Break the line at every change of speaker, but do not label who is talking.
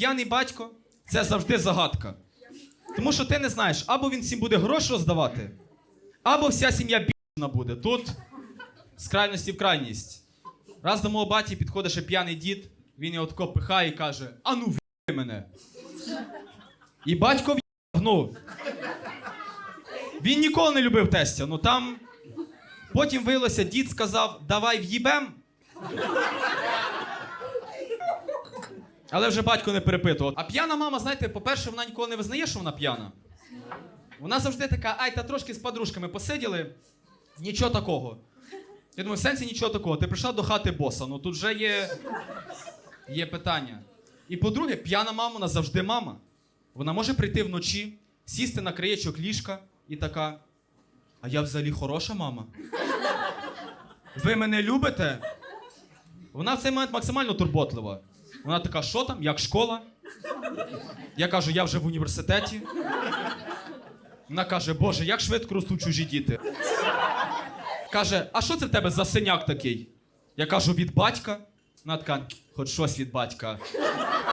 п'яний батько це завжди загадка. Тому що ти не знаєш, або він всім буде гроші роздавати, або вся сім'я бі**на буде. Тут з крайності в крайність. Раз до мого баті підходить ще п'яний дід, він його тако пихає і каже: А ну мене. І батько ну. Він ніколи не любив тестя. Ну там. Потім виявилося, дід сказав, давай в'їбем. Але вже батько не перепитував. А п'яна мама, знаєте, по-перше, вона ніколи не визнає, що вона п'яна. Вона завжди така, ай, та трошки з подружками посиділи, нічого такого. Я думаю, в сенсі нічого такого. Ти прийшла до хати боса, ну тут вже є, є питання. І по-друге, п'яна мама вона завжди мама. Вона може прийти вночі, сісти на краєчок ліжка і така. А я взагалі хороша мама. Ви мене любите? Вона в цей момент максимально турботлива. Вона така, що там, як школа? Я кажу, я вже в університеті. Вона каже, Боже, як швидко ростуть чужі діти. Каже, а що це в тебе за синяк такий? Я кажу, від батька. Вона така, хоч щось від батька.